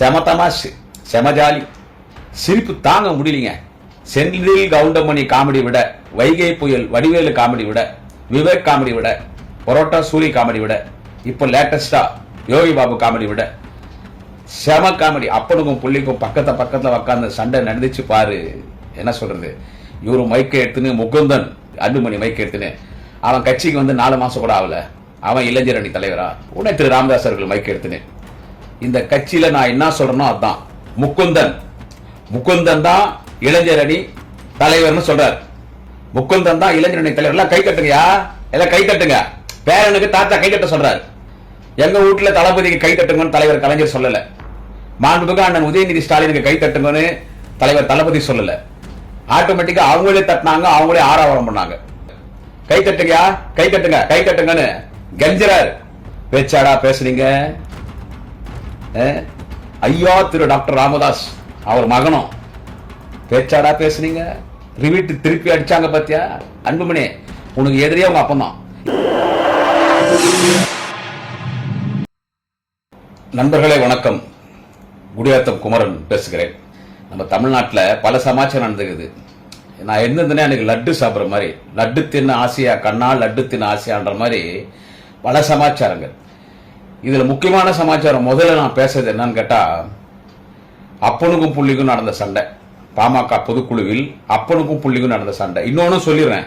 செம செமஜாலி சிரிப்பு தாங்க முடியலைங்க. செந்தில் கவுண்டமணி காமெடி விட வைகை புயல் வடிவேலு காமெடி விட விவேக் காமெடி விட பரோட்டா சூரி காமெடி விட இப்போ லேட்டஸ்டா யோகி பாபு காமெடி விட செம காமெடி. அப்பனுக்கும் புள்ளிக்கும் பக்கத்தை பக்கத்தில் உட்காந்து சண்டை நடந்துச்சு பாரு. என்ன சொல்றது? இவரு மைக்கை எடுத்துன்னு முகுந்தன் அன்புமணி மைக்கை எடுத்துன்னு அவன் கட்சிக்கு வந்து நாலு மாசம் கூட ஆகல. அவன் இளைஞர் அணி தலைவரா? உடனே திரு ராமதாஸ் அவர்கள் மைக்கை எடுத்துன்னு. இந்த கட்சியில நான் என்ன சொல்றேனோ அதான். முக்குந்தன். முகுந்தன் தான் இளைஞர் அணி தலைவர்னு சொல்றார். முகுந்தன் தான் இளைஞர் அணி தலைவர். எல்லாம் கை கட்டுங்கயா எல்லாம் கை கட்டுங்க. பேரனுக்கு தாத்தா கை கட்ட சொல்றாரு. எங்க வீட்டுல தளபதிக்கு கை தட்டுங்கன்னு தலைவர் கலைஞர் சொல்லல. மாண்புமிகு அண்ணன் உதயநிதி ஸ்டாலினுக்கு கை தட்டுங்கன்னு தலைவர் தளபதி சொல்லல. ஆட்டோமேட்டிக்கா அவங்களே தட்டினாங்க அவங்களே ஆறாவரம் பண்ணாங்க. கை தட்டுங்கயா கை தட்டுங்க கை தட்டுங்கன்னு கெஞ்சரார் பேச்சாடா பேசுறீங்க ஐயா திரு டாக்டர் ராமதாஸ் அவர் மகனும் பேச்சாடா பேசுனீங்க ரிவிட்டு திருப்பி அடிச்சாங்க பாத்தியா அன்புமணி உனக்கு எதிரியே உங்க அப்பந்தான் நண்பர்களே வணக்கம் குடியாத்தம் குமரன் பேசுகிறேன் நம்ம தமிழ்நாட்டில் பல சமாச்சாரம் நடந்துக்குது நான் இருந்திருந்தேனே எனக்கு லட்டு சாப்பிட்ற மாதிரி லட்டு தின்னு ஆசையா கண்ணா லட்டு தின்னு ஆசையான்ற மாதிரி பல சமாச்சாரங்கள் இதுல முக்கியமான சமாச்சாரம் முதல்ல நான் பேசுறது என்னன்னு கேட்டா அப்பனுக்கும் புள்ளிக்கும் நடந்த சண்டை. பாமக பொதுக்குழுவில் அப்பனுக்கும் புள்ளிக்கும் நடந்த சண்டை. இன்னொன்னு சொல்லிடுறேன்.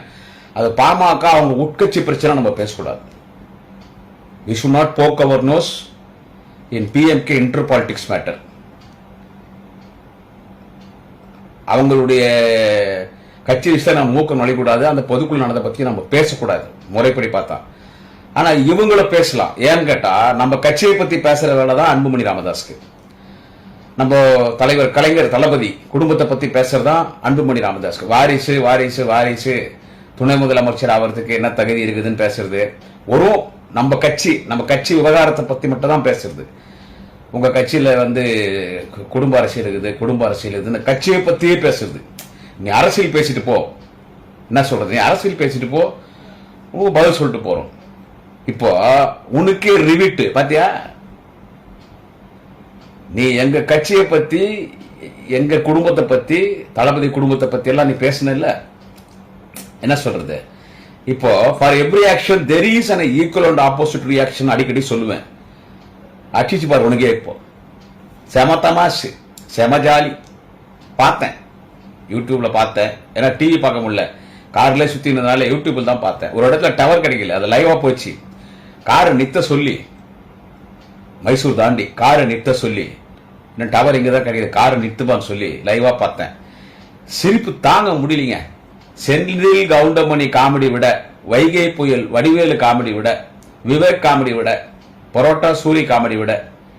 அது பாமக அவங்க உட்கட்சி பிரச்சனை நம்ம பேசக்கூடாது. We should not poke our nose in PMK inter politics matter அவங்களுடைய கட்சி விஷயத்தை நம்ம மூக்கம் நுழையக்கூடாது. அந்த பொதுக்குழு நடந்த பத்தி நம்ம பேசக்கூடாது. முறைப்படி பார்த்தா. ஆனா இவங்கள பேசலாம். ஏன்னு கேட்டா நம்ம கட்சியை பத்தி பேசுற வேலை தான் அன்புமணி ராமதாஸ்க்கு. நம்ம தலைவர் கலைஞர் தளபதி குடும்பத்தை பத்தி பேசுறதா அன்புமணி ராமதாஸ்க்கு. வாரிசு வாரிசு வாரிசு. துணை முதலமைச்சர் ஆகிறதுக்கு என்ன தகுதி இருக்குதுன்னு பேசுறது. ஒரு நம்ம கட்சி நம்ம கட்சி விவகாரத்தை பத்தி மட்டும் தான் பேசுறது. உங்க கட்சியில வந்து குடும்ப அரசியல் இருக்குது குடும்ப அரசியல் இருக்குது இந்த கட்சியை பத்தியே பேசுறது. நீ அரசியல் பேசிட்டு போ. என்ன சொல்றது? நீ அரசியல் பேசிட்டு போ. பதில் சொல்லிட்டு போறோம். இப்போ உனக்கே ரிவிட்டு பாத்தியா? நீ எங்க கட்சியை பத்தி எங்க குடும்பத்தை பத்தி தளபதி குடும்பத்தை பத்தி எல்லாம் நீ பேசின இல்ல? என்ன சொல்றது? இப்போ for every action there is an equal and opposite reaction அடிக்கடி சொல்லுவேன். அடிச்சு பாரு உனக்கே இப்போ. செம தமாஷு செம ஜாலி. பார்த்தேன். யூடியூப்ல பார்த்தேன். ஏன்னா டிவி பார்க்க முடியல. கார்ல சுத்தினதுனால யூடியூப்ல தான் பார்த்தேன். ஒரு இடத்துல டவர் கிடைக்கல. அது லைவா போச்சு. காரை நித்த சொல்லி மைசூர் தாண்டி காரை நிறுத்த சொல்லி இன்னும் டவர் இங்கே தான் கிடைக்குது காரை நிறுத்துப்பான்னு சொல்லி லைவாக பார்த்தேன். சிரிப்பு தாங்க முடியலைங்க. செந்தில் கவுண்டமணி காமெடி விட வைகை புயல் வடிவேலு காமெடி விட விவேக் காமெடி விட பரோட்டா சூரி காமெடி விட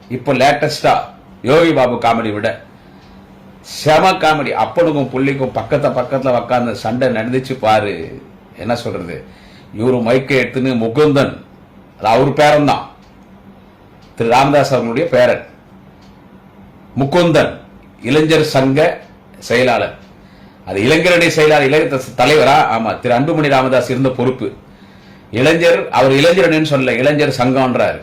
இப்போ லேட்டஸ்டா யோகி பாபு காமெடி விட செம காமெடி அப்பனுக்கும் புள்ளிக்கும் பக்கத்தில் பக்கத்தில் உக்காந்து சண்டை நடந்துச்சு பாரு. என்ன சொல்றது? இவரு மைக்கை எடுத்துன்னு முகுந்தன் அது அவர் பேரன் தான் திரு ராமதாஸ் அவர்களுடைய பேரன். முக்குந்தன் இளைஞர் சங்க செயலாளர். அது இளைஞரணி செயலாளர் இளைஞர் தலைவரா? ஆமா திரு அன்புமணி ராமதாஸ் இருந்த பொறுப்பு. இளைஞர் அவர் இளைஞரணின்னு சொல்லல இளைஞர் சங்கம்ன்றாரு.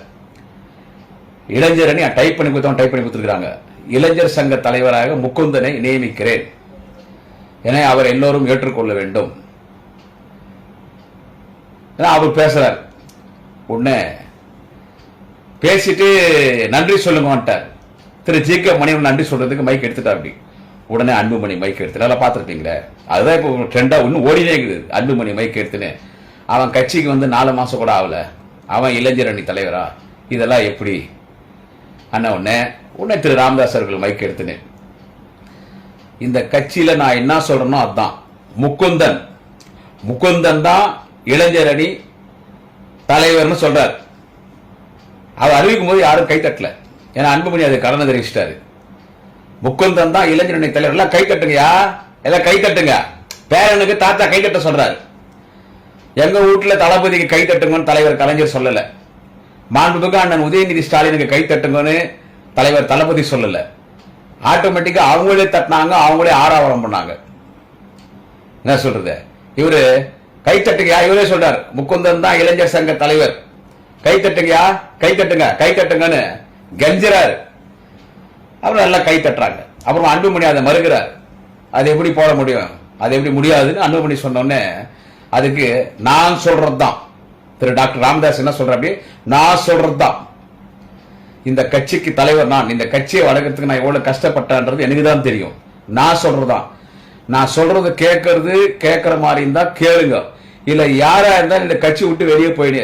இளைஞரணி டைப் பண்ணி கொடுத்தவன் டைப் பண்ணி கொடுத்துருக்காங்க இளைஞர் சங்க தலைவராக முக்குந்தனை நியமிக்கிறேன். என அவர் எல்லோரும் ஏற்றுக்கொள்ள வேண்டும். அவர் பேசுறார். உடனே பேசிட்டு நன்றி சொல்லுங்கன்ட்டார் திரு ஜி கே மணிவன் நன்றி சொல்றதுக்கு மைக் எடுத்துட்டா அப்படி. உடனே அன்புமணி மைக் எடுத்து நல்லா பார்த்துருப்பீங்களே? அதுதான் இப்போ ட்ரெண்டாக இன்னும் ஓடினே இருக்குது. அன்புமணி மைக் எடுத்துன்னு. அவன் கட்சிக்கு வந்து நாலு மாதம் கூட ஆகல. அவன் இளைஞர் அணி தலைவரா? இதெல்லாம் எப்படி? அண்ணா உடனே உடனே திரு ராமதாஸ் அவர்கள் மைக் எடுத்துன்னு. இந்த கட்சியில் நான் என்ன சொல்றேனோ அதுதான் முக்குந்தன் முக்குந்தன் தான் இளைஞர் அணி தலைவர்னு சொல்றார். அவர் அறிவிக்கும் போது யாரும் கை தட்டல. ஏன்னா அன்புமணி அதை கடனை தெரிவிச்சிட்டாரு. முக்குந்தன் தான் இளைஞரணி தலைவர். எல்லாம் கை தட்டுங்கயா எல்லாம் கை தட்டுங்க. பேரனுக்கு தாத்தா கை தட்ட சொல்றாரு. எங்க வீட்டுல தளபதிக்கு கை தட்டுங்கன்னு தலைவர் கலைஞர் சொல்லல. மாண்புமிகு அண்ணன் உதயநிதி ஸ்டாலினுக்கு கை தட்டுங்கன்னு தலைவர் தளபதி சொல்லல. ஆட்டோமேட்டிக்கா அவங்களே தட்டினாங்க அவங்களே ஆறாவரம் பண்ணாங்க. என்ன சொல்றது? இவரு கைத்தட்டுங்கயா? இவரே சொல்றார். முக்குந்தன் தான் இளைஞர் சங்க தலைவர். கைத்தட்டுங்கயா? கைத்தட்டுங்க. கை தட்டுங்க அப்புறம் எல்லாம் கைத்தட்டுறாங்க அப்புறம் அன்புமணி அதை மறுக்கிறார். அது எப்படி போட முடியும்? அது எப்படி முடியாதுன்னு அன்புமணி சொன்னோடனே அதுக்கு நான் சொல்றதுதான். திரு டாக்டர் ராமதாஸ் என்ன சொல்ற அப்படி நான் சொல்றதுதான். இந்த கட்சிக்கு தலைவர் நான். இந்த கட்சியை வளர்க்கறதுக்கு நான் எவ்வளவு கஷ்டப்பட்டேன்றது எனக்கு தான் தெரியும். நான் சொல்றதுதான். நான் சொல்றது கேட்கறது கேட்கற மாதிரி இருந்தா கேளுங்க. இல்ல யாரா இருந்தாலும் இந்த கட்சி விட்டு வெளியே போயினே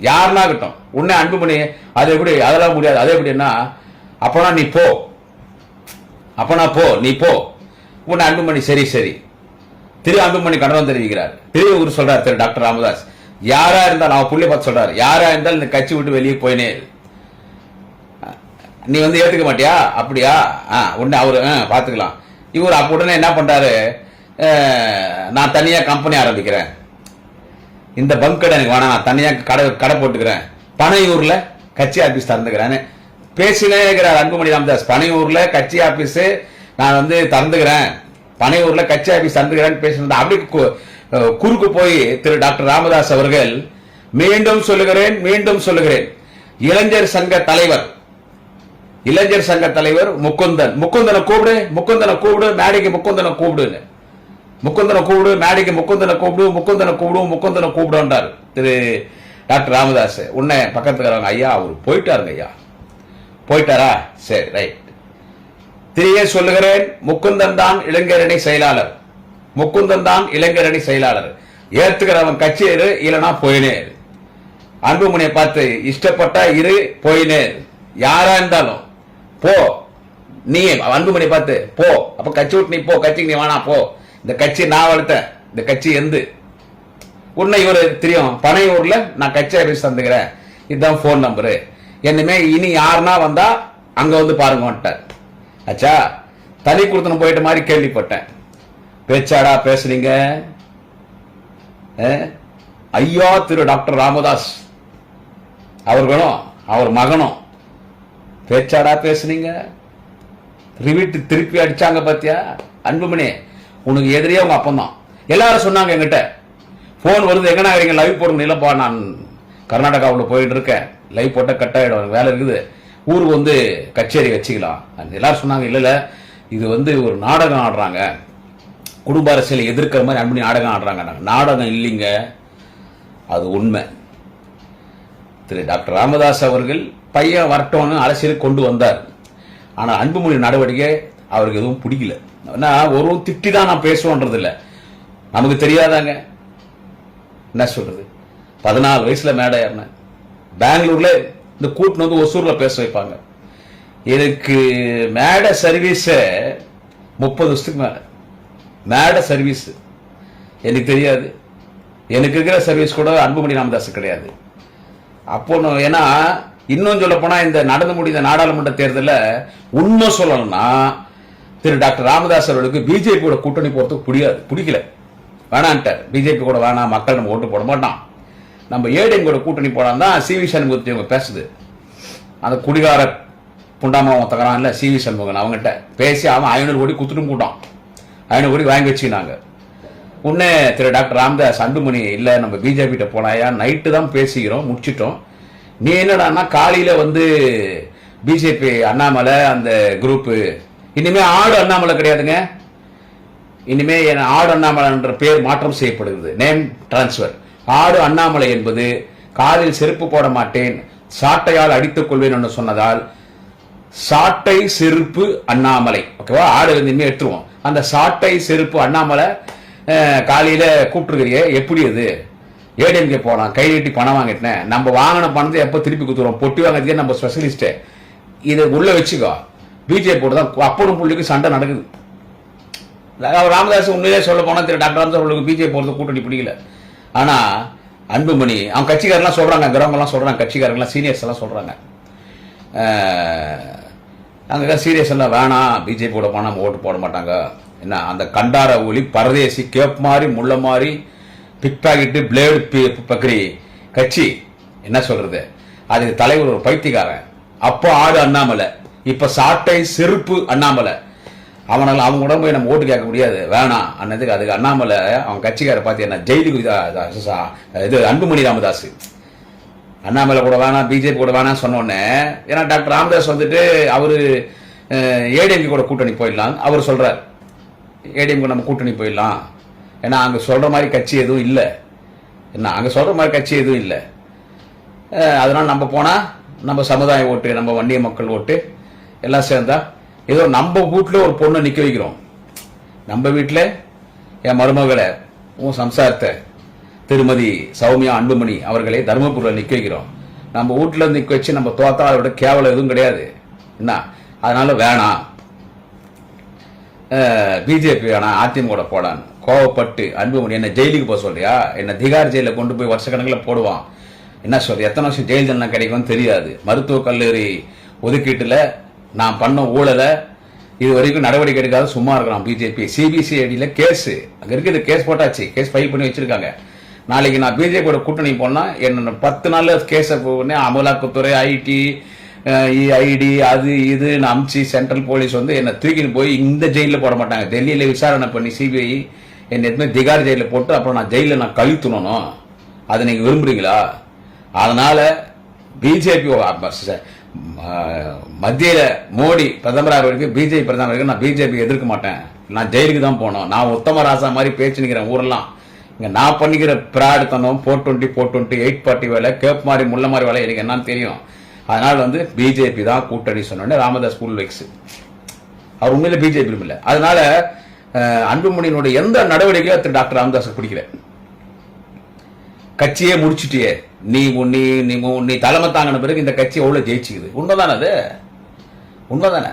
யாருனா இருக்கட்டும் உன்னை அன்பு பண்ணி அது எப்படி அதெல்லாம் முடியாது. அது எப்படின்னா அப்பனா நீ போ. அப்பனா போ நீ போ. உன்னை அன்புமணி சரி சரி. திரு அன்புமணி கண்டனம் தெரிவிக்கிறார். திரு இவர் சொல்றார் திரு டாக்டர் ராமதாஸ். யாரா இருந்தாலும் அவன் புள்ளிய பார்த்து சொல்றாரு. யாரா இருந்தாலும் இந்த கட்சி விட்டு வெளியே போயினே நீ வந்து ஏத்துக்க மாட்டியா? அப்படியா? ஆ உடனே அவரு ஆ, பாத்துக்கலாம். இவர் அப்ப உடனே என்ன பண்றாரு? நான் தனியா கம்பெனி ஆரம்பிக்கிறேன். இந்த பங்க் கடை எனக்கு வேணாம் நான் கடை கடை போட்டுக்கிறேன். பனையூரில் கட்சி ஆஃபீஸ் திறந்துக்கிறேன்னு. பேசினே இருக்கிறார் அன்புமணி ராமதாஸ். பனையூரில் கட்சி ஆஃபீஸு நான் வந்து திறந்துக்கிறேன். பனையூரில் கட்சி ஆஃபீஸ் திறந்துக்கிறேன்னு பேசினது. அப்படி குறுக்கு போய் திரு டாக்டர் ராமதாஸ் அவர்கள் மீண்டும் சொல்லுகிறேன் மீண்டும் சொல்லுகிறேன். இளைஞர் சங்க தலைவர் இளைஞர் சங்க தலைவர் முக்குந்தன். முக்குந்தனை கூப்பிடு முக்குந்தனை கூப்பிடு மேடைக்கு முக்குந்தனை கூப்பிடுன்னு. முக்குந்தனை கூப்பிடு மேடைக்கு முக்குந்தனை கூப்பிடு முக்குந்தனை கூப்பிடு முக்குந்தனை கூப்பிடுன்றார் திரு டாக்டர் ராமதாஸ் உன்னை பக்கத்துக்காரங்க ஐயா அவர் போயிட்டாருங்க ஐயா. போயிட்டாரா? சரி ரைட் திரியே சொல்லுகிறேன் முக்குந்தன் தான் இளைஞரணி செயலாளர். முக்குந்தன் தான் இளைஞரணி செயலாளர். ஏத்துக்கிறவன் கட்சி இரு இல்லனா போயினே அன்புமணியை பார்த்து இஷ்டப்பட்டா இரு போயினே யாரா இருந்தாலும் போ. நீ அன்புமணி பார்த்து போ. அப்ப கட்சி விட்டு நீ போ கட்சிக்கு நீ வேணாம் போ. இந்த கட்சி நான் வளர்த்தேன் இந்த கட்சி எந்த. உன்னை இவரு தெரியும் பனையூர்ல நான் கட்சி அறிவிச்சு தந்துக்கிறேன். இதுதான் ஃபோன் நம்பரு என்னமே இனி யாருன்னா வந்தா அங்க வந்து பாருங்க வந்துட்டார். ஆச்சா தனி கொடுத்தன போயிட்ட மாதிரி கேள்விப்பட்டேன். பேச்சாடா பேசுறீங்க ஐயா திரு டாக்டர் ராமதாஸ் அவர்களும் அவர் மகனும் பேச்சாடா பேசுனீங்க? ரிவிட்டு திருப்பி அடிச்சாங்க பாத்தியா? அன்புமணி உனக்கு எதிரியே உங்க அப்பந்தான். எல்லாரும் சொன்னாங்க என்கிட்ட ஃபோன் வருது எங்கன்னா இருக்கீங்க? லைவ் போடுங்க இல்லைப்பா நான் கர்நாடகாவில் போயிட்டு இருக்கேன். லைவ் போட்டால் கட் ஆகிடும் எனக்கு வேலை இருக்குது. ஊருக்கு வந்து கச்சேரி வச்சுக்கலாம். அந்த எல்லாரும் சொன்னாங்க இல்லை இல்லை. இது வந்து ஒரு நாடகம் ஆடுறாங்க. குடும்ப அரசியலை எதிர்க்கிற மாதிரி அன்பு நாடகம் ஆடுறாங்க நாடகம் இல்லைங்க. அது உண்மை. திரு. டாக்டர் ராமதாஸ் அவர்கள் பையன் வரட்டோன்னு அரசியலுக்கு கொண்டு வந்தார். ஆனால் அன்புமொழி நடவடிக்கை அவருக்கு எதுவும் பிடிக்கல. ஏன்னா ஒரு திட்டி தான் நான் பேசுவோன்றது இல்லை நமக்கு தெரியாதாங்க? என்ன சொல்றது? பதினாலு வயசுல மேடை ஏறினேன். பெங்களூர்ல இந்த கூட்டின்னு வந்து ஒசூர்ல பேச வைப்பாங்க. எனக்கு மேடை சர்வீஸ முப்பது வருஷத்துக்கு மேலே. மேடை சர்வீஸ் எனக்கு தெரியாது. எனக்கு இருக்கிற சர்வீஸ் கூட அன்புமணி ராமதாஸ் கிடையாது. அப்போ நான் ஏன்னா இன்னும் சொல்ல போனா இந்த நடந்து முடிந்த நாடாளுமன்ற தேர்தலில் உண்மை சொல்லணும்னா திரு டாக்டர் ராமதாஸ் அவர்களுக்கு பிஜேபியோட கூட்டணி போறதுக்கு பிடிக்காது பிடிக்கல வேணான்ட்டார். பிஜேபி கூட வேணாம் மக்கள் நம்ம ஓட்டு போட மாட்டான் நம்ம ஏடிஎம் கூட கூட்டணி போடாம தான் சி வி சண்முகத்தை இவங்க பேசுது. அந்த குடிகார புண்டாமாவன் தகரான்ல சி வி சண்முகன் அவங்ககிட்ட பேசி அவன் ஐநூறு கோடி குத்துட்டும் கூட்டான். ஐநூறு கோடி வாங்கி வச்சுக்கினாங்க. உடனே திரு டாக்டர் ராம்தாஸ் அன்புமணி இல்லை நம்ம பிஜேபிகிட்ட போனாயா? நைட்டு தான் பேசிக்கிறோம் முடிச்சிட்டோம். நீ என்னடான்னா காலையில் வந்து பிஜேபி அண்ணாமலை அந்த குரூப்பு இனிமே ஆடு அண்ணாமலை கிடையாதுங்க. இனிமே என் ஆடு அண்ணாமலை என்ற பெயர் மாற்றம் செய்யப்படுகிறது. நேம் டிரான்ஸ்ஃபர் ஆடு அண்ணாமலை என்பது காலில் செருப்பு போட மாட்டேன் சாட்டையால் அடித்துக் கொள்வேன் என்று சொன்னதால் சாட்டை செருப்பு அண்ணாமலை. ஓகேவா ஆடு வந்து இனிமே எடுத்துருவோம். அந்த சாட்டை செருப்பு அண்ணாமலை காலையில் காலையில கூப்பிட்டுருக்கிறிய எப்படி அது? ஏடிஎம்கே போலாம் கை நீட்டி பணம் வாங்கிட்டேன். நம்ம வாங்கின பணத்தை எப்போ திருப்பி கொடுத்துருவோம்? பொட்டி வாங்கிறதுக்கே நம்ம ஸ்பெஷலிஸ்ட்டு இதை உள்ளே வச்சுக்கோ. பிஜே போட்டு தான். அப்பனும் புள்ளிக்கு சண்டை நடக்குது. ராமதாஸ் உண்மையிலே சொல்ல போனால் திரு டாக்டர் ராமதாஸ் அவர்களுக்கு பிஜே போகிறது கூட்டணி பிடிக்கல. ஆனால் அன்புமணி அவங்க கட்சிக்காரெல்லாம் சொல்கிறாங்க கிரகங்கள்லாம் சொல்கிறாங்க கட்சிக்காரங்களாம் சீனியர்ஸ் எல்லாம் சொல்கிறாங்க அங்கே சீரியஸ் எல்லாம் வேணாம் பிஜேபி கூட போனால் நம்ம ஓட்டு போட மாட்டாங்க. என்ன அந்த கண்டார ஒளி பரதேசி கேப் மாதிரி முள்ள மாதிரி பிக் பாக்கெட்டு பிளேடு பக்ரி கட்சி என்ன சொல்கிறது அதுக்கு தலைவர் ஒரு பைத்தியக்காரன். அப்போ ஆடு அண்ணாமலை. இப்ப சாட்டை செருப்பு அண்ணாமலை. அவனால் அவங்க கூட போய் நம்ம ஓட்டு கேட்க முடியாது. வேணாம் அன்னதுக்கு அதுக்கு அண்ணாமலை அவன் கட்சிக்கார பார்த்து என்ன ஜெயிலுக்கு சா- இது அன்புமணி ராமதாஸ் அண்ணாமலை கூட வேணாம் பிஜேபி கூட வேணாம் சொன்ன ஏன்னா டாக்டர் ராமதாஸ் வந்துட்டு அவரு ஏடிஎம்கே கூட கூட்டணி போயிடலாம். அவர் சொல்றார் ஏடிஎம்கே நம்ம கூட்டணி போயிடலாம். ஏன்னா அங்க சொல்ற மாதிரி கட்சி எதுவும் இல்லை. என்ன அங்கே சொல்ற மாதிரி கட்சி எதுவும் இல்லை. அதனால் அதனால நம்ம போனால் நம்ம சமுதாய ஓட்டு நம்ம வண்டிய மக்கள் ஓட்டு எல்லாம் சேர்ந்தா ஏதோ நம்ம வீட்டில் ஒரு பொண்ணை நிற்க வைக்கிறோம். நம்ம வீட்டில் என் மருமகளை உன் சம்சாரத்தை திருமதி சௌமியா அன்புமணி அவர்களை தர்மபுரியில் நிற்க வைக்கிறோம். நம்ம வீட்டில் நிற்க வச்சு நம்ம தோத்தா அதை விட கேவலம் எதுவும் கிடையாது. என்ன? அதனால வேணாம். பிஜேபி வேணாம் அதிமுக போடான்னு கோவப்பட்டு அன்புமணி என்ன ஜெயிலுக்கு போக சொல்றியா? என்ன திகார் ஜெயிலில் கொண்டு போய் வருஷக்கணக்கில் போடுவான். என்ன சொல்ற எத்தனை வருஷம் ஜெயில் தண்டனை கிடைக்கும்னு தெரியாது. மருத்துவக் கல்லூரி ஒதுக்கீட்டில் நான் பண்ண ஊழலை இது வரைக்கும் நடவடிக்கை எடுக்காத சும்மா இருக்கிறான் பிஜேபி சிபிசிஐடியில கேஸு அங்கே இருக்குது கேஸ் போட்டாச்சு. கேஸ் ஃபைல் பண்ணி வச்சிருக்காங்க. நாளைக்கு நான் பிஜேபியோட கூட்டணி போனால் என்ன பத்து நாளில் கேஸை போனே அமலாக்கத்துறை ஐடி ஐடி அது இது அமிச்சு சென்ட்ரல் போலீஸ் வந்து என்னை தூக்கின்னு போய் இந்த ஜெயிலில் போட மாட்டாங்க. டெல்லியில் விசாரணை பண்ணி சிபிஐ என்னை எதுவுமே திகார் ஜெயிலில் போட்டு அப்புறம் நான் ஜெயிலில் நான் கழித்துணும் அதை நீங்கள் விரும்புறீங்களா? அதனால பிஜேபி மத்தியில் மோடி பிரதமராக இருக்கு பிஜேபி பிரதமர் இருக்கு நான் பிஜேபி எதிர்க்க மாட்டேன். நான் ஜெயிலுக்கு தான் போனோம் நான் உத்தம ராசா மாதிரி பேச்சு நிற்கிறேன் ஊரெல்லாம். இங்க நான் பண்ணிக்கிற பிராடுத்தனம் four twenty four twenty eight party வேலை கேப் மாதிரி முள்ள மாதிரி வேலை எனக்கு என்னன்னு தெரியும். அதனால வந்து பிஜேபி தான் கூட்டணி சொன்னோடனே ராமதாஸ் ஸ்கூல் வைக்ஸ். அவர் உண்மையில பிஜேபி இல்லை. அதனால அன்புமணியினுடைய எந்த நடவடிக்கையும் திரு டாக்டர் ராமதாஸ் பிடிக்கல. கட்சியே முடிச்சிட்டியே. நீ நீ நீ நீ தலைமை தாங்கின பிறகு இந்த கட்சி எவ்வளோ ஜெயிச்சுக்குது. உண்மைதானே அது? உண்மைதானே?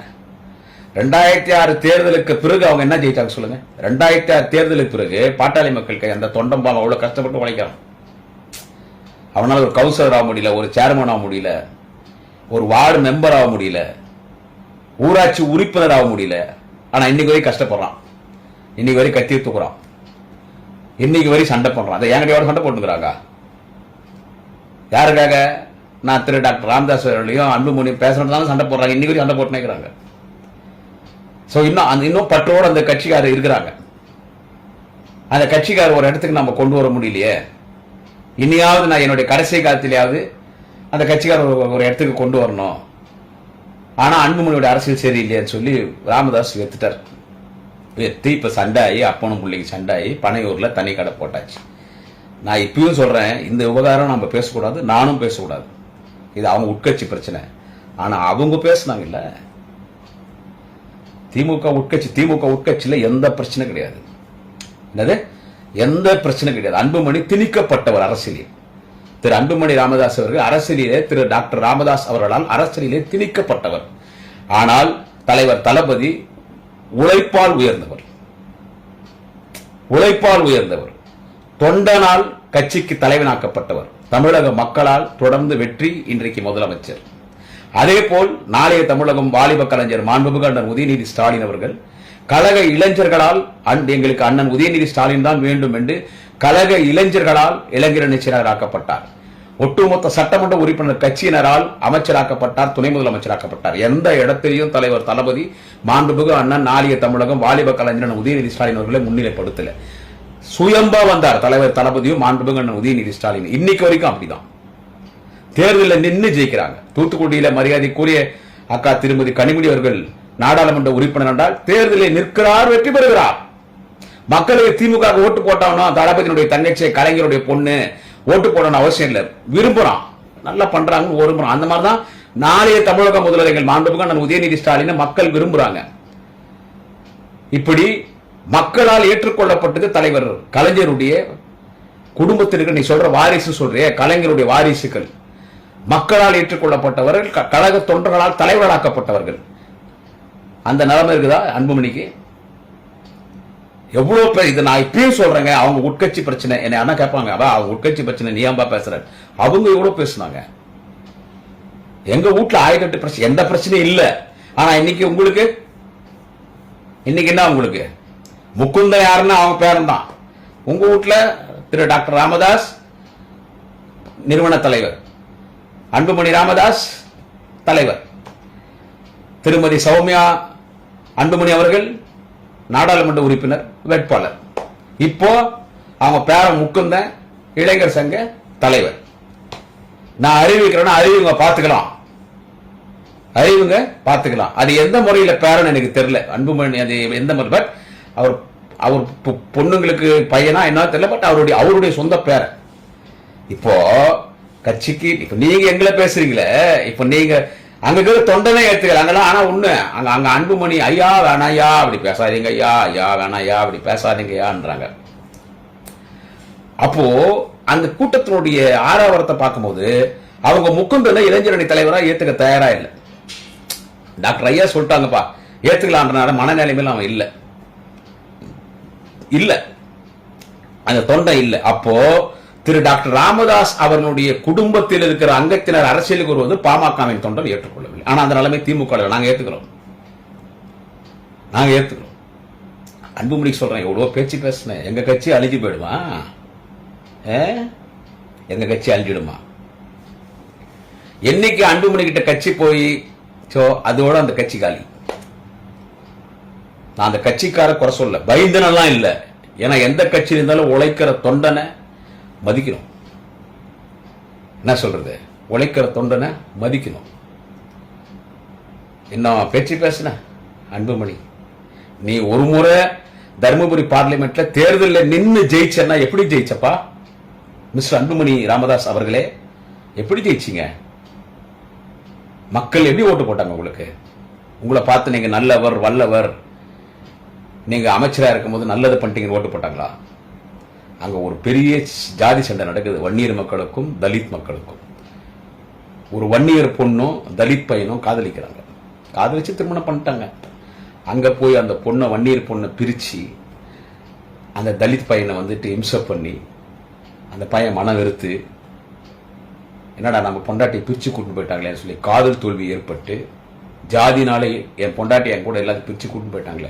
ரெண்டாயிரத்தி ஆறு தேர்தலுக்கு பிறகு அவங்க என்ன ஜெயிச்சாங்க சொல்லுங்க. ரெண்டாயிரத்தி ஆறு தேர்தலுக்கு பிறகு பாட்டாளி மக்களுக்கு அந்த தொண்டம்பாலம் அவ்வளோ கஷ்டப்பட்டு உழைக்கிறான். அவனால ஒரு கவுன்சிலர் ஆக முடியல ஒரு சேர்மன் ஆக முடியல ஒரு வார்டு மெம்பர் ஆக முடியல ஊராட்சி உறுப்பினர் ஆக முடியல. ஆனா இன்னைக்கு வரைக்கும் கஷ்டப்படுறான். இன்னைக்கு வரைக்கும் கத்தி தூக்குறான். இன்னைக்கு வரை சண்டை பண்றான் அதை என்கிட்ட சண்டை போட்டுக்கிறாங்க யாருக்காக? நான் திரு டாக்டர் ராம்தாஸ் அவர்களையும் அன்புமணியும் பேசுறதுனால சண்டை போடுறாங்க. இன்னைக்கு வரையும் சண்டை போட்டுனேக்கிறாங்க. ஸோ இன்னும் அந்த இன்னும் பற்றோடு அந்த கட்சிக்காரர் இருக்கிறாங்க. அந்த கட்சிக்காரர் ஒரு இடத்துக்கு நம்ம கொண்டு வர முடியலையே. இனியாவது நான் என்னுடைய கடைசி காலத்திலேயாவது அந்த கட்சிக்காரர் ஒரு- இடத்துக்கு கொண்டு வரணும். ஆனால் அன்புமணியோட அரசியல் சரியில்லையேன்னு சொல்லி ராமதாஸ் வெத்துட்டார் வெற்றி இப்ப சண்டாயி அப்பனும் பிள்ளைக்கு சண்டாயி பனையூரில் பனையூர்ல தனி கடை போட்டாச்சு. நான் இப்பயும் சொல்றேன் இந்த விவகாரம் நம்ம பேசக்கூடாது நானும் பேசக்கூடாது. இது அவங்க உட்கட்சி பிரச்சனை. ஆனா அவங்க பேசினாங்க இல்ல. திமுக உட்கட்சி திமுக உட்கட்சியில் எந்த பிரச்சனை கிடையாது. என்னது? எந்த பிரச்சனை கிடையாது. அன்புமணி திணிக்கப்பட்டவர் அரசியலில். திரு அன்புமணி ராமதாஸ் அவர்கள் அரசியலிலே திரு டாக்டர் ராமதாஸ் அவர்களால் அரசியலிலே திணிக்கப்பட்டவர். ஆனால் தலைவர் தளபதி உழைப்பால் உயர்ந்தவர். உழைப்பால் உயர்ந்தவர். தொண்டனால் கட்சிக்கு தலைவனாக்கப்பட்டவர். தமிழக மக்களால் தொடர்ந்து வெற்றி இன்றைக்கு முதலமைச்சர். அதேபோல் நாளைய தமிழகம் வாலிப கலைஞர் மாண்புமிகு அண்ணன் உதயநிதி ஸ்டாலின் அவர்கள் கழக இளைஞர்களால் எங்களுக்கு அண்ணன் உதயநிதி ஸ்டாலின் தான் வேண்டும் என்று கழக இளைஞர்களால் இளைஞர் அமைச்சராக ஆக்கப்பட்டார் ஒட்டுமொத்த சட்டமன்ற உறுப்பினர் கட்சியினரால் அமைச்சராக்கப்பட்டார் துணை முதலமைச்சராக்கப்பட்டார். எந்த இடத்திலையும் தலைவர் தளபதி மாண்புமிகு அண்ணன் நாளைய தமிழகம் வாலிப கலைஞர் உதயநிதி ஸ்டாலின் அவர்களை முன்னிலைப்படுத்தல. சுயம்பா வந்தார் தலைவர் தளபதியும் மாண்புமிகு அண்ணன் உதயநிதி ஸ்டாலின். இன்னைக்கு வரைக்கும் அப்படிதான். தேர்தலில் நின்னு ஜெயிக்கிறாங்க. தூத்துக்குடியில மரியாதைக்குரிய அக்கா திருமதி கனிமொழி அவர்கள் நாடாளுமன்ற உறுப்பினர் என்றால் தேர்தலில் நிற்கிறார் வெற்றி பெறுகிறார். மக்களுக்கு திமுக ஓட்டு போட்டானோ தளபதியினுடைய தங்கச்சியை கலைஞருடைய பொண்ணு ஓட்டு போடணும்னு அவசியம் இல்லை. விரும்புகிறான் நல்லா பண்ணுறாங்கன்னு விரும்புறான். அந்த மாதிரி தான் நாளைய தமிழக முதல்வர்கள் மாண்புமிகு நான் உதயநிதி ஸ்டாலினை மக்கள் விரும்புகிறாங்க இப்படி மக்களால் ஏற்றுக்கொள்ளப்பட்டது தலைவர் கலைஞருடைய குடும்பத்திற்கு நீ சொல்ற வாரிசு சொல்றிய கலைஞருடைய வாரிசுகள். மக்களால் ஏற்றுக்கொள்ளப்பட்டவர்கள் க- கழக தொண்டர்களால் தலைவர்களாக்கப்பட்டவர்கள். அந்த நிலைமை இருக்குதா அன்புமணிக்கு? எவ்வளவு பேர் இதை நான் இப்பயும் சொல்றேங்க அவங்க உட்கட்சி பிரச்சனை என்னை அண்ணா கேட்பாங்க அவ அவங்க உட்கட்சி பிரச்சனை நீ ஏன்பா பேசுற? அவங்க எவ்வளவு பேசுனாங்க? எங்க வீட்டுல ஆயிரத்தி பிரச்சனை எந்த பிரச்சனையும் இல்ல. ஆனா இன்னைக்கு உங்களுக்கு? இன்னைக்கு என்ன உங்களுக்கு? முக்குந்த யாருன்னா அவன் பேரன் தான் உங்க வீட்டில் திரு டாக்டர் ராமதாஸ் நிறுவன தலைவர். அன்புமணி ராமதாஸ் தலைவர். திருமதி சௌமியா அன்புமணி அவர்கள் நாடாளுமன்ற உறுப்பினர் வேட்பாளர். இப்போ அவங்க பேரன் முக்குந்த இளைஞர் சங்க தலைவர். நான் அறிவிக்கிறேன்னா அறிவிங்க பார்த்துக்கலாம். அறிவுங்க பார்த்துக்கலாம். அது எந்த முறையில பேரன் எனக்கு தெரியல. அன்புமணி அது எந்த முறை பட் அவர் அவர் பொ- பொண்ணுங்களுக்கு பையனா என்ன தெரியல பட் அவருடைய அவருடைய சொந்த பேரன். இப்போ கட்சிக்கு இப்போ நீங்க எங்களை பேசுறீங்களே இப்போ நீங்க அங்க இருக்கிற தொண்டனே ஏத்துக்கல. அங்கெல்லாம் ஆனா உண்மை அங்க அங்க அன்புமணி ஐயா வேணாயா அப்படி பேசாதீங்க ஐயா ஐயா வேணாயா அப்படி பேசாதீங்க ஐயான்றாங்க. அப்போ அந்த கூட்டத்தினுடைய ஆறாவரத்தை பார்க்கும்போது அவங்க முக்குந்தனை இளைஞரணி தலைவரா ஏத்துக்க தயாரா இல்லை. டாக்டர் ஐயா சொல்லிட்டாங்கப்பா ஏத்துக்கலான்றனால மனநிலைமையில அவன் இல்லை. இல்ல. அந்த தொண்டை இல்ல. அப்போ திரு டாக்டர் ராமதாஸ் அவர்களுடைய குடும்பத்தில் இருக்கிற அங்கத்தினர் அரசியலுக்கு வருவது பாமகவின் தொண்டர் ஏற்றுக்கொள்ளவில்லை. ஆனா அந்த நிலைமை திமுக நாங்கள் ஏற்றுக்கிறோம் நாங்க ஏத்துக்கிறோம். நாங்க ஏத்துக்கிறோம். அன்புமணிக்கு சொல்றேன் பேச்சு பேசினேன் எங்க கட்சி அழிஞ்சு போயிடுமா? எங்க கட்சி அழிஞ்சிடுமா? என்னைக்கு அன்புமணி கிட்ட கட்சி போய் சோ அதோட அந்த கட்சி காலி. நான் அந்த கட்சிக்கார குறை சொல்ல பயந்தனெல்லாம் இல்ல. ஏன்னா எந்த கட்சி இருந்தாலும் உழைக்கிற தொண்டனை மதிக்கணும். என்ன சொல்றது? உழைக்கிற தொண்டனை மதிக்கணும். இன்னும் பேச்சு பேசுன? அன்புமணி. நீ ஒரு முறை தருமபுரி பார்லிமெண்ட்ல தேர்தலில் நின்னு ஜெயிச்சன்னா எப்படி ஜெயிச்சப்பா? மிஸ்டர் அன்புமணி ராமதாஸ் அவர்களே எப்படி ஜெயிச்சீங்க? மக்கள் எப்படி ஓட்டு போட்டாங்க உங்களுக்கு? உங்களை பார்த்து நீங்க நல்லவர் வல்லவர் நீங்க அமைச்சரா இருக்கும்போது நல்லது பண்ணிட்டீங்கன்னு ஓட்டு போட்டாங்களா? அங்கே ஒரு பெரிய ஜாதி சண்டை நடக்குது. வன்னியர் மக்களுக்கும் தலித் மக்களுக்கும். ஒரு வன்னியர் பொண்ணும் தலித் பையனும் காதலிக்கிறாங்க. காதலிச்சு திருமணம் பண்ணிட்டாங்க. அங்கே போய் அந்த பொண்ணை வன்னியர் பொண்ணை பிரித்து அந்த தலித் பையனை வந்துட்டு இம்சப் பண்ணி அந்த பையன் மனம் வெறுத்து என்னடா நம்ம பொண்டாட்டியை பிரித்து கூட்டு போயிட்டாங்களேன்னு சொல்லி காதல் தோல்வி ஏற்பட்டு ஜாதினாலே என் பொண்டாட்டி என் கூட எல்லாத்தையும் பிரித்து கூட்டு போயிட்டாங்களே.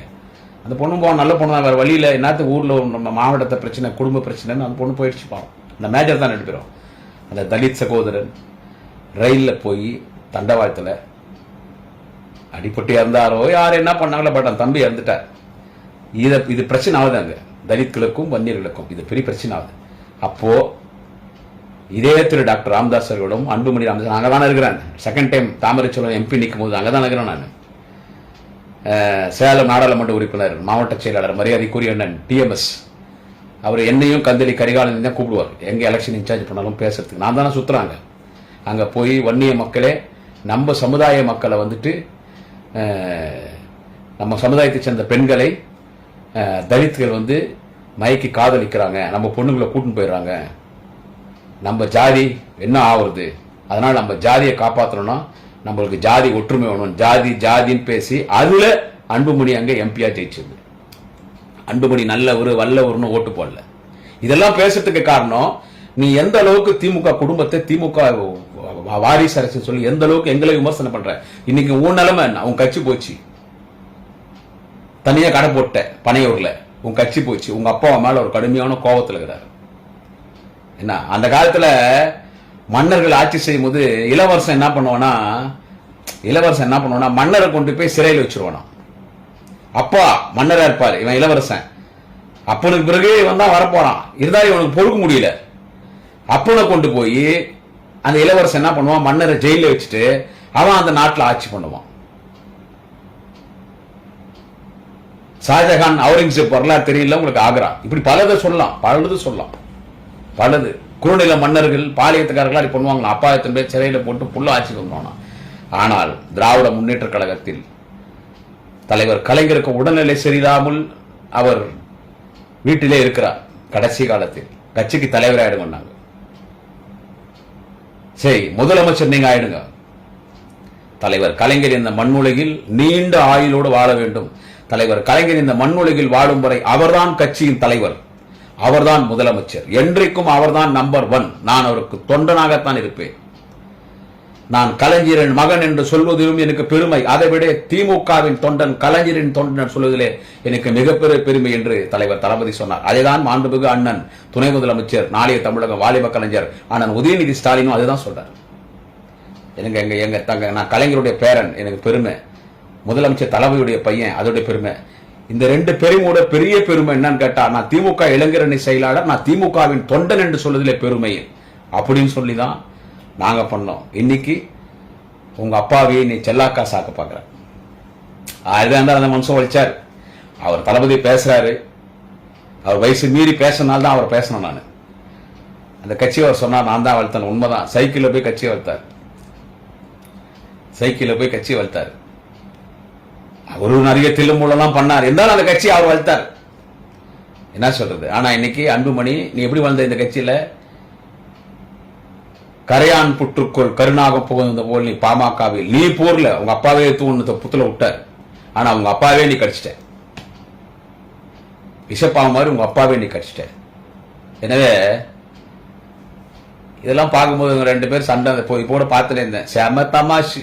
அந்த பொண்ணு போவோம் நல்ல பொண்ணு தான் வேறு வழியில என்னத்துக்கு ஊரில் நம்ம மாவட்டத்தை பிரச்சனை குடும்ப பிரச்சனைன்னு அந்த பொண்ணு போயிடுச்சு பாவம். அந்த மேஜர் தான் நடிக்கிறோம் அந்த தலித் சகோதரன் ரயிலில் போய் தண்டவாளத்தில் அடிப்பட்டு இறந்தாரோ யார் என்ன பண்ணாங்களோ பட் அந்த தம்பி இறந்துட்டார் இதை இது பிரச்சனை ஆகுது அங்கே. தலித்களுக்கும் வன்னியர்களுக்கும் இது பெரிய பிரச்சனை ஆகுது. அப்போது இதே திரு டாக்டர் ராமதாஸ் அவர்களும் அன்புமணி ராமதாஸ் அங்கே தானே இருக்கிறேன் செகண்ட் டைம் தாமரைச்சோழன் எம்பி நிற்கும் போது அங்கே தான் இருக்கிறேன் நான். சேலம் நாடாளுமன்ற உறுப்பினர் மாவட்ட செயலாளர் மரியாதைக்குரிய அண்ணன் டிஎம்எஸ். அவர் என்னையும் கந்தளி கரிகாலன் தான் கூப்பிடுவார். எங்கே எலெக்ஷன் இன்சார்ஜ் பண்ணாலும் பேசுறதுக்கு. நான் தானே சுற்றுறாங்க அங்கே போய் வன்னிய மக்களே நம்ம சமுதாய மக்களை வந்துட்டு நம்ம சமுதாயத்தை சேர்ந்த பெண்களை தலித்துகள் வந்து மயக்கி காதலிக்கிறாங்க. நம்ம பொண்ணுங்களை கூட்டின்னு போயிடுறாங்க. நம்ம ஜாதி என்ன ஆகுறது அதனால் நம்ம ஜாதியை காப்பாற்றணும்னா நம்மளுக்கு ஜாதி ஒற்றுமை வேணும். ஜாதி ஜாதின்னு பேசி அதுல அன்புமணி அங்க எம்பியா ஜெயிச்சது. அன்புமணி நல்லவர் வல்லவர்னு ஓட்டு போடல. இதெல்லாம் பேசுறதுக்கு காரணம் நீ எந்த அளவுக்கு திமுக குடும்பத்தை திமுக வாரிசு அரசு சொல்லி எந்த அளவுக்கு எங்களை விமர்சனம் பண்ற? இன்னைக்கு உன் நிலைமை என்ன? உன் கட்சி போச்சு. தனியா கடை போட்ட பனையூர்ல உன் கட்சி போச்சு. உங்க அப்பா மேல ஒரு கடுமையான கோபத்துல இருக்கிறாரு. என்ன? அந்த காலத்துல மன்னர்கள் ஆட்சி செய்யும் போது இளவரசன் என்ன பண்ணுவானா இளவரசன் என்ன பண்ணுவானா மன்னரை கொண்டு போய் சிறையில் வச்சிருவானா அப்பா மன்னரா இருப்பார் இவன் இளவரசன். அப்பனுக்கு பிறகு இவன் தான் வரப்போறான். இருந்தாலும் இவனுக்கு பொறுக்க முடியல. அப்பனை கொண்டு போய் அந்த இளவரசன் என்ன பண்ணுவான் மன்னரை ஜெயில வச்சுட்டு அவன் அந்த நாட்டில் ஆட்சி பண்ணுவான். ஷாஜகான் அவுரங்கசீப் வரலாறு தெரியல உங்களுக்கு ஆக்ரா இப்படி பலதை சொல்லலாம் பலது சொல்லலாம். பலது. குறுநில மன்னர்கள் பாளையத்துக்காரர்களா இப்படி பண்ணுவாங்களா? அப்பா பேர் சிறையில் போட்டு புள்ள ஆட்சி பண்ணுவானா ஆனால் திராவிட முன்னேற்ற கழகத்தில் தலைவர் கலைஞருக்கு உடல்நிலை சரியில்லாமல் அவர் வீட்டிலே இருக்கிறார். கடைசி காலத்தில் கட்சிக்கு தலைவர் ஆயிடுங்க சரி முதலமைச்சர் நீங்க ஆயிடுங்க. தலைவர் கலைஞர் இந்த மண்ணுலகில் நீண்ட ஆயுளோடு வாழ வேண்டும். தலைவர் கலைஞர் இந்த மண்ணுலகில் வாழும் வரை அவர்தான் கட்சியின் தலைவர். அவர்தான் முதலமைச்சர். என்றைக்கும் அவர்தான் நம்பர் ஒன் நான் அவருக்கு தொண்டனாகத்தான் இருப்பேன். நான் கலைஞரின் மகன் என்று சொல்வதிலும் எனக்கு பெருமை. அதைவிட திமுகவின் தொண்டன் கலைஞரின் தொண்டன் சொல்வதிலே எனக்கு மிகப்பெரிய பெருமை என்று தலைவர் தளபதி சொன்னார். அதைதான் மாண்புமிகு அண்ணன் துணை முதலமைச்சர் நாளைய தமிழக வாலிப கலைஞர் அண்ணன் உதயநிதி ஸ்டாலினும் அதுதான் சொல்றார். எனக்கு எங்க எங்க தங்க நான் கலைஞருடைய பேரன். எனக்கு பெருமை. முதலமைச்சர் தளபதியுடைய பையன் அதோடைய பெருமை. இந்த ரெண்டு பெருமையோட பெரிய பெருமை என்னன்னு கேட்டா நான் திமுக இளைஞரணி செயலாளர் நான் திமுகவின் தொண்டன் என்று சொல்வதிலே பெருமை. அப்படின்னு சொல்லி தான் நாங்க பண்ணோம். இன்னைக்கு உங்க அப்பாவையே நீ செல்லாக்கா சாக்க பார்க்குற அதுதான் அந்த மனுஷன் வலிச்சார் அவர் தளபதி பேசுறாரு. அவர் வயசு மீறி பேசினால்தான் தான் அவர் பேசணும் நான். அந்த கட்சி அவர் சொன்னார் நான் தான் வளர்த்தேன். உண்மைதான். சைக்கிளில் போய் கட்சியை வளர்த்தார். சைக்கிளில் போய் கட்சியை வளர்த்தாரு. அவரும் நிறைய தில்லுமுள்ளெல்லாம் பண்ணார். இருந்தாலும் அந்த கட்சியை அவர் வளர்த்தார். என்ன சொல்றது? ஆனா இன்னைக்கு அன்புமணி நீ எப்படி வளர்ந்த இந்த கட்சியில? கரையான் புற்றுக்குள் கருணாக புகுந்த போல் நீ பாமகவில். நீ போர்ல உங்க அப்பாவே தூணு புத்துல விட்டார். ஆனா உங்க அப்பாவே நீ கடிச்சிட்ட. விஷப்பாவ மாதிரி உங்க அப்பாவே நீ கடிச்சிட்ட. எனவே இதெல்லாம் பார்க்கும்போது இவங்க ரெண்டு பேரும் சண்டை போய் கூட பார்த்துட்டு இருந்தேன். செம தமாஷு.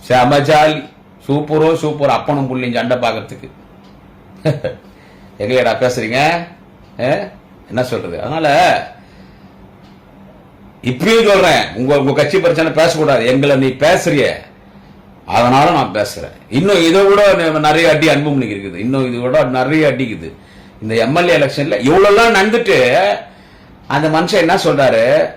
செம ஜாலி சூப்பரோ சூப்பர். அப்பனும் புள்ளியும் சண்டை பார்க்கறதுக்கு. எங்கேடா பேசுறீங்க? ஆ? என்ன சொல்றது? அதனால இப்பயும் சொல்றேன். உங்க உங்க கட்சி பிரச்சனை பேசக்கூடாது. எங்களை நீ பேசுறிய அதனால நான் பேசுறேன். இன்னும் இதை விட நிறைய அடி அன்புமணிக்கு இருக்குது. இன்னும் இது விட நிறைய அடிக்குது. இந்த எம்எல்ஏ எலெக்ஷன்ல இவ்வளோலாம் நடந்துட்டு அந்த மனுஷன் என்ன சொல்றாரு?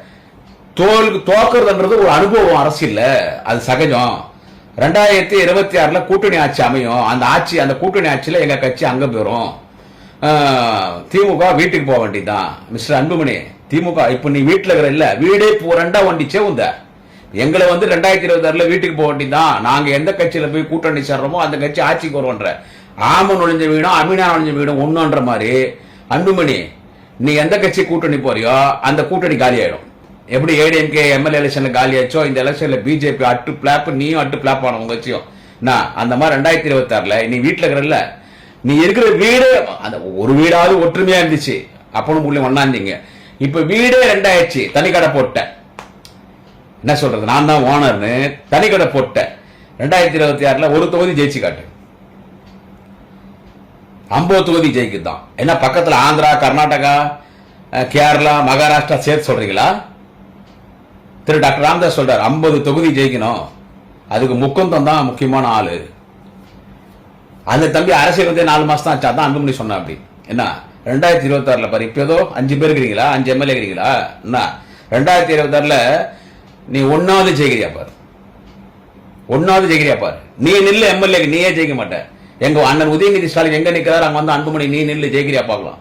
தோல் தோக்குறதுன்றது ஒரு அனுபவம் அரசியல் அது சகஜம். ரெண்டாயிரத்தி இருபத்தி ஆறில் கூட்டணி ஆட்சி அமையும். அந்த ஆட்சி அந்த கூட்டணி ஆட்சியில் எங்கள் கட்சி அங்கே போயிரும் திமுக வீட்டுக்கு போக வேண்டியதுதான். மிஸ்டர் அன்புமணி திமுக இப்போ நீ வீட்டில் இருக்கிற இல்லை வீடே பூரண்டா ரெண்டா வண்டிச்சே உந்த. எங்களை வந்து ரெண்டாயிரத்தி இருபத்தி ஆறில் வீட்டுக்கு போக வேண்டியதுதான். நாங்கள் எந்த கட்சியில் போய் கூட்டணி சேர்றோமோ அந்த கட்சி ஆட்சிக்கு வருவோன்ற ஆம நுழைஞ்ச வீடும் அமீனா நுழைஞ்ச வீடும் ஒன்றுன்ற மாதிரி. அன்புமணி நீ எந்த கட்சி கூட்டணி போறியோ அந்த கூட்டணி காலி ஆயிடும் எப்படி ஏடிஎம்கே எம்எல்ஏ எலெக்ஷன்ல காலியாச்சோ இந்த எலெக்ஷன்ல பிஜேபி அட்டு பிளாப் நீயும் அட்டு பிளாப் ஆன உங்க நான் அந்த மாதிரி ரெண்டாயிரத்தி இருபத்தி ஆறுல நீ வீட்டுல இருக்கிறல்ல நீ இருக்கிற வீடு அந்த ஒரு வீடாவது ஒற்றுமையா இருந்துச்சு. அப்பனும் புள்ளி ஒன்னா இருந்தீங்க. இப்ப வீடே ரெண்டாயிடுச்சு தனிக்கடை போட்டேன். என்ன சொல்றது நான் தான் ஓனர்னு தனிக்கடை போட்டேன். ரெண்டாயிரத்தி இருபத்தி ஆறுல ஒரு தொகுதி ஜெயிச்சு காட்டு. ஐம்பது தொகுதி ஜெயிக்குதான் என்ன பக்கத்துல ஆந்திரா கர்நாடகா கேரளா மகாராஷ்டிரா சேர்த்து சொல்றீங்களா? திரு டாக்டர் ராம்தாஸ் சொல்றார் ஐம்பது தொகுதி ஜெயிக்கணும். அதுக்கு முக்கந்தம் தான் முக்கியமான ஆளு. அந்த தம்பி அரசியல் வந்து நாலு மாசம் தான் ஆச்சு. அதான் அன்புமணி சொன்னா அப்படி. என்ன? ரெண்டாயிரத்தி இருபத்தி ஆறுல பாரு இப்ப ஏதோ அஞ்சு பேர் இருக்கிறீங்களா? அஞ்சு எம்எல்ஏ இருக்கிறீங்களா? என்ன? ரெண்டாயிரத்தி இருபத்தி ஆறுல நீ ஒன்னாவது ஜெயிக்கிறியா பாரு. ஒன்னாவது ஜெயிக்கிறியா பாரு. நீ நில்லு எம்எல்ஏ நீயே ஜெயிக்க மாட்டேன் எங்க அண்ணன் உதயநிதி ஸ்டாலின் எங்க நிக்கிறாரு அங்க வந்து அன்புமணி நீ நில்லு ஜெயிக்கிறியா பார்க்கலாம்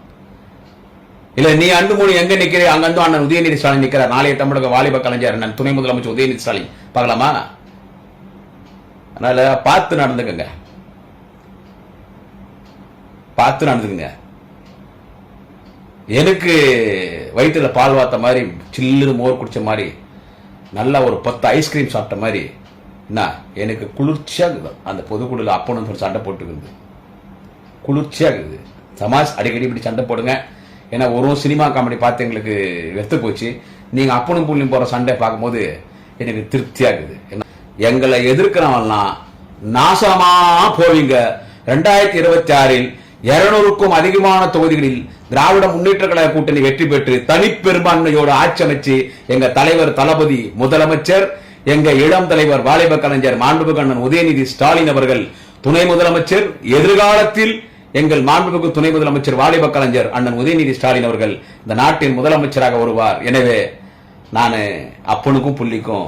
இல்ல நீ அன்புமணி எங்க நிக்கிற? அங்க வந்து அண்ணன் உதயநிதி ஸ்டாலின் நிக்கிறார் நாளைய தமிழக வாலிப கலைஞர் அண்ணன் துணை முதலமைச்சர் உதயநிதி ஸ்டாலின். பார்க்கலாமா? அதனால பார்த்து நடந்துக்கங்க. பார்த்து நடந்துக்குங்க. எனக்கு வயிற்றுல பால் வாத்த மாதிரி சில்லுன்னு மோர் குடிச்ச மாதிரி நல்லா ஒரு பத்து ஐஸ்கிரீம் சாப்பிட்ட மாதிரி என்ன எனக்கு குளிர்ச்சியாக அந்த பொதுக்குழுல அப்பனும் சொல்லி சண்டை போட்டுக்குது. குளிர்ச்சியா இருக்குது. சமாஜ் அடிக்கடி இப்படி சண்டை போடுங்க. ஏன்னா ஒரு சினிமா காமெடி பார்த்து எங்களுக்கு வெத்து போச்சு. நீங்கள் அப்பனும் புள்ளியும் போகிற சண்டை பார்க்கும்போது எனக்கு திருப்தியாக இருக்குது. எங்களை எதிர்க்கிறவன்லாம் நாசமாக போவீங்க. ரெண்டாயிரத்தி இருபத்தி ஆறில் இருநூறுக்கும் அதிகமான தொகுதிகளில் திராவிட முன்னேற்ற கழக கூட்டணி வெற்றி பெற்று தனிப்பெரும்பான்மையோடு ஆட்சி அமைச்சு எங்க தலைவர் தளபதி முதலமைச்சர் எங்க இளம் தலைவர் வாலிப கலைஞர் மாண்புகண்ணன் உதயநிதி ஸ்டாலின் அவர்கள் துணை முதலமைச்சர் எதிர்காலத்தில் எங்கள் மாண்புமிகு துணை முதலமைச்சர் வாலிப கலைஞர் அண்ணன் உதயநிதி ஸ்டாலின் அவர்கள் இந்த நாட்டின் முதலமைச்சராக வருவார். எனவே நான் அப்பனுக்கும் புள்ளிக்கும்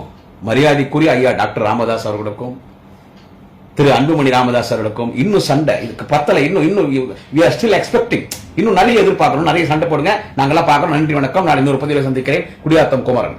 மரியாதைக்குரிய ஐயா டாக்டர் ராமதாஸ் அவர்களுக்கும் திரு அன்புமணி ராமதாஸ் அவர்களுக்கும் இன்னும் சண்டை. இதுக்கு பத்தல இன்னும் இன்னும் வி ஆர் ஸ்டில் எக்ஸ்பெக்டிங் இன்னும் நிறைய எதிர்பார்க்கணும். நிறைய சண்டை போடுங்க. நாங்களாம் பார்க்கணும். நன்றி வணக்கம். நான் இன்னொரு பதிவில் சந்திக்கிறேன். குடியாத்தம் குமரன்.